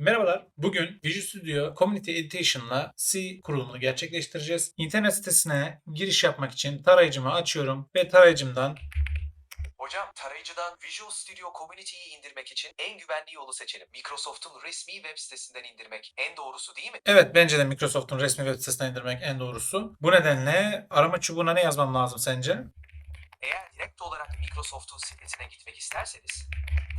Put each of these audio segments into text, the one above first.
Merhabalar. Bugün Visual Studio Community Edition'la C kurulumunu gerçekleştireceğiz. İnternet sitesine giriş yapmak için tarayıcımı açıyorum ve tarayıcımdan Hocam tarayıcıdan Visual Studio Community'yi indirmek için en güvenli yolu seçelim. Microsoft'un resmi web sitesinden indirmek en doğrusu değil mi? Evet bence de Microsoft'un resmi web sitesinden indirmek en doğrusu. Bu nedenle arama çubuğuna ne yazmam lazım sence? Eğer direkt olarak Microsoft'un sitesine gitmek isterseniz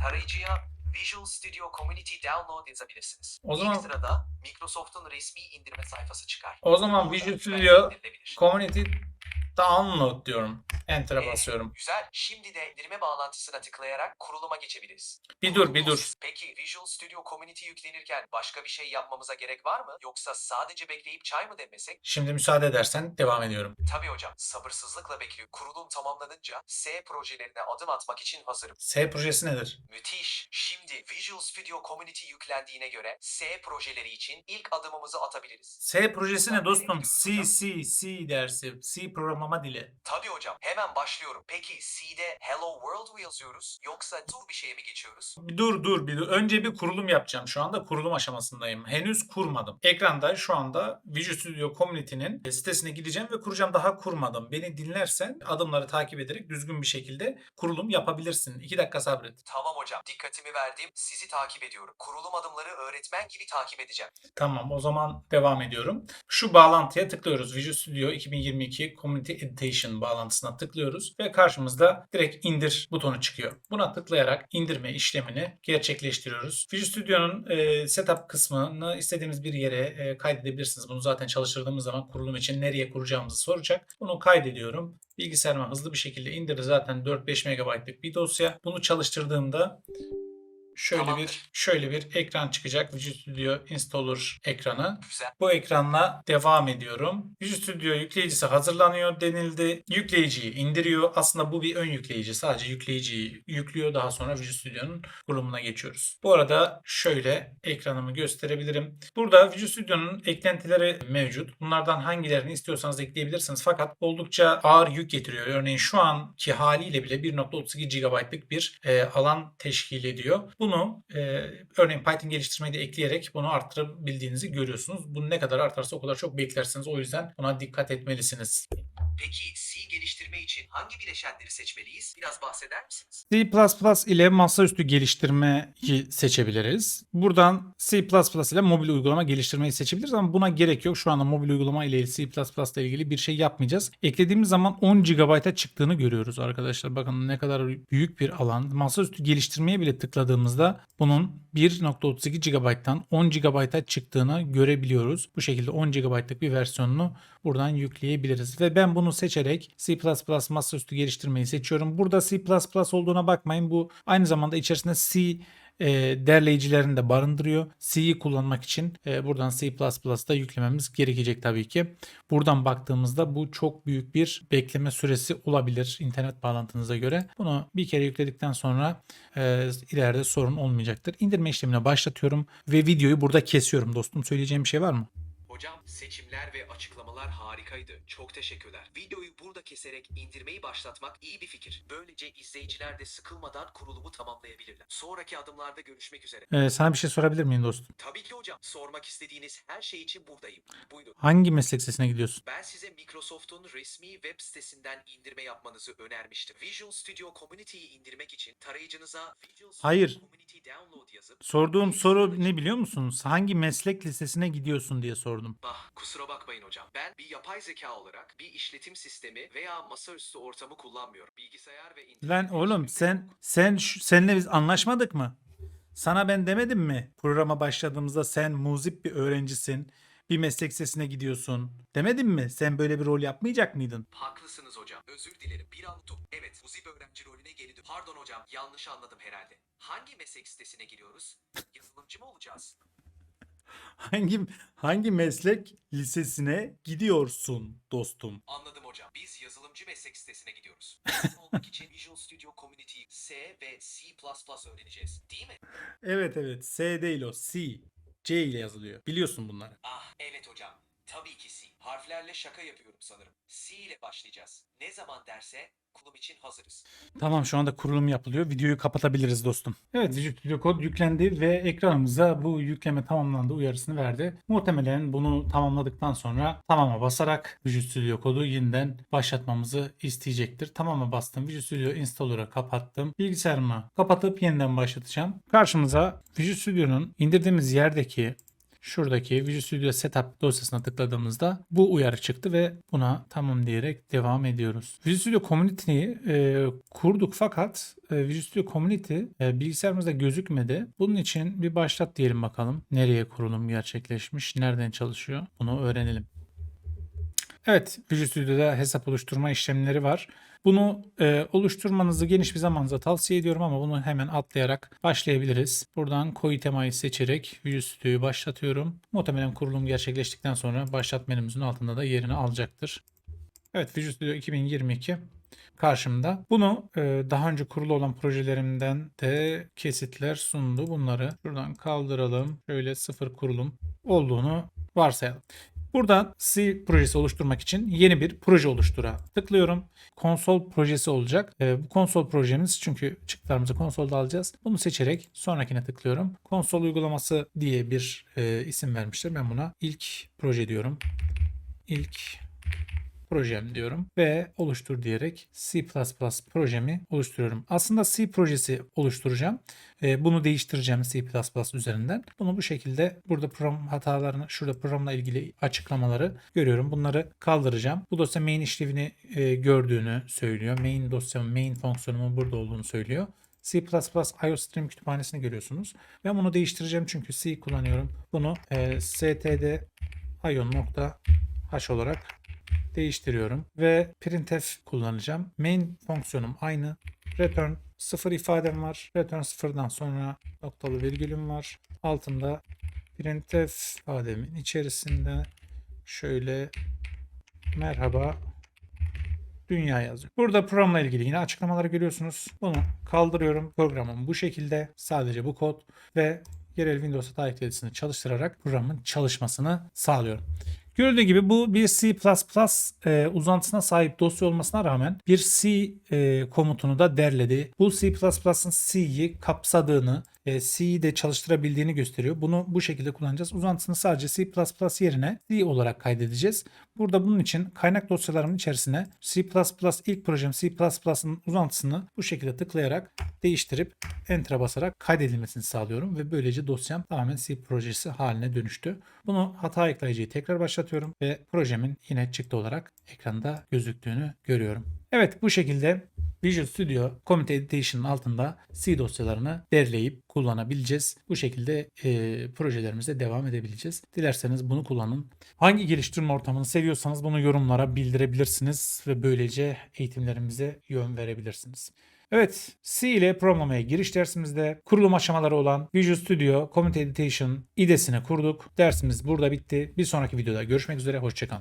tarayıcıya Visual Studio Community Download yazabilirsiniz. O zaman- İlk sırada Microsoft'un resmi indirme sayfası çıkar. O zaman Visual Studio. Community Download diyorum. Enter'a Ee, basıyorum. Güzel. Şimdi de indirme bağlantısına tıklayarak kuruluma geçebiliriz. Bir dur bir dur. Peki Visual Studio Community yüklenirken başka bir şey yapmamıza gerek var mı? Yoksa sadece bekleyip çay mı demesek? Şimdi müsaade edersen devam ediyorum. Tabii hocam. Sabırsızlıkla bekliyor. Kurulum tamamlanınca S projelerine adım atmak için hazırım. S projesi nedir? Müthiş. Şimdi Visual Studio Community yüklendiğine göre S projeleri için ilk adımımızı atabiliriz. S projesi ne dostum? C, C, C dersi. C programlama dili. Tabii hocam. Hemen başlıyorum. Peki C'de Hello World mu yazıyoruz? Yoksa dur bir şeye mi geçiyoruz? Dur dur bir. Önce bir kurulum yapacağım. Şu anda kurulum aşamasındayım. Henüz kurmadım. Ekranda şu anda Visual Studio Community'nin sitesine gideceğim ve kuracağım. Daha kurmadım. Beni dinlersen adımları takip ederek düzgün bir şekilde kurulum yapabilirsin. 2 dakika sabret. Tamam hocam. Dikkatimi verdim. Sizi takip ediyorum. Kurulum adımları öğretmen gibi takip edeceğim. Tamam o zaman devam ediyorum. Şu bağlantıya tıklıyoruz. Visual Studio 2022 Community Edition bağlantısına tıklıyoruz ve karşımızda direkt indir butonu çıkıyor. Buna tıklayarak indirme işlemini gerçekleştiriyoruz. Visual Studio'nun e, setup kısmını istediğimiz bir yere e, kaydedebilirsiniz. Bunu zaten çalıştırdığımız zaman kurulum için nereye kuracağımızı soracak. Bunu kaydediyorum. Bilgisayarıma hızlı bir şekilde indirdi. Zaten 4-5 MB'lık bir dosya. Bunu çalıştırdığımda şöyle Tamamdır. bir şöyle bir ekran çıkacak. Visual Studio Installer ekranı. Güzel. Bu ekranla devam ediyorum. Visual Studio yükleyicisi hazırlanıyor denildi. Yükleyiciyi indiriyor. Aslında bu bir ön yükleyici. Sadece yükleyiciyi yüklüyor. Daha sonra Visual Studio'nun kurulumuna geçiyoruz. Bu arada şöyle ekranımı gösterebilirim. Burada Visual Studio'nun eklentileri mevcut. Bunlardan hangilerini istiyorsanız ekleyebilirsiniz. Fakat oldukça ağır yük getiriyor. Örneğin şu anki haliyle bile 1.32 GB'lık bir e, alan teşkil ediyor. Bunu e, örneğin Python geliştirmeyi de ekleyerek bunu arttırabildiğinizi görüyorsunuz. Bunu ne kadar artarsa o kadar çok beklersiniz. O yüzden buna dikkat etmelisiniz. Peki C geliştirme için hangi bileşenleri seçmeliyiz? Biraz bahseder misiniz? C++ ile masaüstü geliştirmeyi seçebiliriz. Buradan C++ ile mobil uygulama geliştirmeyi seçebiliriz ama buna gerek yok. Şu anda mobil uygulama ile C++ ile ilgili bir şey yapmayacağız. Eklediğimiz zaman 10 GB'a çıktığını görüyoruz arkadaşlar. Bakın ne kadar büyük bir alan. Masaüstü geliştirmeye bile tıkladığımızda bunun 1.32 GB'tan 10 GB'a çıktığını görebiliyoruz. Bu şekilde 10 GB'lık bir versiyonunu buradan yükleyebiliriz. Ve ben bunu seçerek C++ masaüstü geliştirmeyi seçiyorum. Burada C++ olduğuna bakmayın. Bu aynı zamanda içerisinde C e, derleyicilerini de barındırıyor. C'yi kullanmak için e, buradan C++'da yüklememiz gerekecek tabii ki. Buradan baktığımızda bu çok büyük bir bekleme süresi olabilir internet bağlantınıza göre. Bunu bir kere yükledikten sonra e, ileride sorun olmayacaktır. İndirme işlemine başlatıyorum ve videoyu burada kesiyorum dostum. Söyleyeceğim bir şey var mı? Hocam seçimler ve açıklamalar harikaydı. Çok teşekkürler. Videoyu burada keserek indirmeyi başlatmak iyi bir fikir. Böylece izleyiciler de sıkılmadan kurulumu tamamlayabilirler. Sonraki adımlarda görüşmek üzere. E, sana bir şey sorabilir miyim dostum? Tabii ki hocam. Sormak istediğiniz her şey için buradayım. Buyurun. Hangi meslek lisesine gidiyorsun? Ben size Microsoft'un resmi web sitesinden indirme yapmanızı önermiştim. Visual Studio Community'yi indirmek için tarayıcınıza Visual Studio Hayır. Community Download yazıp Sorduğum soru ne biliyor musunuz? Hangi meslek lisesine gidiyorsun diye sordum. Ah kusura bakmayın hocam. Ben bir yapay zeka olarak bir işletim sistemi veya masaüstü ortamı kullanmıyorum. Bilgisayar ve internet Lan oğlum sen sen şu- senle biz anlaşmadık mı? Sana ben demedim mi? Programa başladığımızda sen muzip bir öğrencisin. Bir meslek sesine gidiyorsun. Demedim mi? Sen böyle bir rol yapmayacak mıydın? Haklısınız hocam. Özür dilerim. Bir an unuttum. Evet, uzip öğrenci rolüne geri dön. Pardon hocam, yanlış anladım herhalde. Hangi meslek sitesine giriyoruz? Yazılımcı mı olacağız? Hangi hangi meslek lisesine gidiyorsun dostum? Anladım hocam. Biz yazılımcı meslek sitesine gidiyoruz. Olmak için Visual Studio Community C ve C++ öğreneceğiz. Değil mi? Evet evet S değil o C. C ile yazılıyor. Biliyorsun bunları. Ah evet hocam. Tabii ki C. Harflerle şaka yapıyorum sanırım. C ile başlayacağız. Ne zaman derse kulum için hazırız. Tamam şu anda kurulum yapılıyor. Videoyu kapatabiliriz dostum. Evet Visual Studio Code yüklendi ve ekranımıza bu yükleme tamamlandı uyarısını verdi. Muhtemelen bunu tamamladıktan sonra tamama basarak Visual Studio Code'u yeniden başlatmamızı isteyecektir. Tamama bastım. Visual Studio Installer'ı kapattım. Bilgisayarımı kapatıp yeniden başlatacağım. Karşımıza Visual Studio'nun indirdiğimiz yerdeki Şuradaki Visual Studio Setup dosyasına tıkladığımızda bu uyarı çıktı ve buna tamam diyerek devam ediyoruz. Visual Studio Community'yi e, kurduk fakat e, Visual Studio Community e, bilgisayarımızda gözükmedi. Bunun için bir başlat diyelim bakalım. Nereye kurulum gerçekleşmiş, nereden çalışıyor bunu öğrenelim. Evet, Visual Studio'da hesap oluşturma işlemleri var. Bunu e, oluşturmanızı geniş bir zamanınıza tavsiye ediyorum ama bunu hemen atlayarak başlayabiliriz. Buradan koyu temayı seçerek Studio'yu başlatıyorum. Muhtemelen kurulum gerçekleştikten sonra başlat menümüzün altında da yerini alacaktır. Evet Visual Studio 2022 karşımda. Bunu e, daha önce kurulu olan projelerimden de kesitler sundu. Bunları şuradan kaldıralım. Şöyle sıfır kurulum olduğunu varsayalım. Buradan C projesi oluşturmak için yeni bir proje oluştura tıklıyorum. Konsol projesi olacak. Ee, bu konsol projemiz çünkü çıktılarımızı konsolda alacağız. Bunu seçerek sonrakine tıklıyorum. Konsol uygulaması diye bir e, isim vermişler. Ben buna ilk proje diyorum. İlk projem diyorum ve oluştur diyerek C++ projemi oluşturuyorum. Aslında C projesi oluşturacağım. Ee, bunu değiştireceğim C++ üzerinden. Bunu bu şekilde burada program hatalarını şurada programla ilgili açıklamaları görüyorum. Bunları kaldıracağım. Bu dosya main işlevini e, gördüğünü söylüyor. Main dosyamın main fonksiyonumun burada olduğunu söylüyor. C++ IOStream kütüphanesini görüyorsunuz. Ben bunu değiştireceğim çünkü C kullanıyorum. Bunu e, std olarak değiştiriyorum ve printf kullanacağım. Main fonksiyonum aynı. Return 0 ifadem var. Return 0'dan sonra noktalı virgülüm var. Altında printf ifademin içerisinde şöyle merhaba dünya yazıyor. Burada programla ilgili yine açıklamaları görüyorsunuz. Bunu kaldırıyorum. Programım bu şekilde. Sadece bu kod ve yerel Windows hata ekledisini çalıştırarak programın çalışmasını sağlıyorum. Gördüğü gibi bu bir C++ e, uzantısına sahip dosya olmasına rağmen bir C e, komutunu da derledi. Bu C++'ın C'yi kapsadığını, e, de çalıştırabildiğini gösteriyor. Bunu bu şekilde kullanacağız. Uzantısını sadece C++ yerine C olarak kaydedeceğiz. Burada bunun için kaynak dosyalarımın içerisine C++ ilk projem C++'ın uzantısını bu şekilde tıklayarak değiştirip Enter'a basarak kaydedilmesini sağlıyorum ve böylece dosyam tamamen C projesi haline dönüştü. Bunu hata ekleyiciyi tekrar başlatıyorum ve projemin yine çıktı olarak ekranda gözüktüğünü görüyorum. Evet bu şekilde Visual Studio Community Edition'ın altında C dosyalarını derleyip kullanabileceğiz. Bu şekilde e, projelerimize devam edebileceğiz. Dilerseniz bunu kullanın. Hangi geliştirme ortamını seviyorsanız bunu yorumlara bildirebilirsiniz ve böylece eğitimlerimize yön verebilirsiniz. Evet, C ile programlamaya giriş dersimizde kurulum aşamaları olan Visual Studio Community Edition IDE'sini kurduk. Dersimiz burada bitti. Bir sonraki videoda görüşmek üzere, hoşçakalın.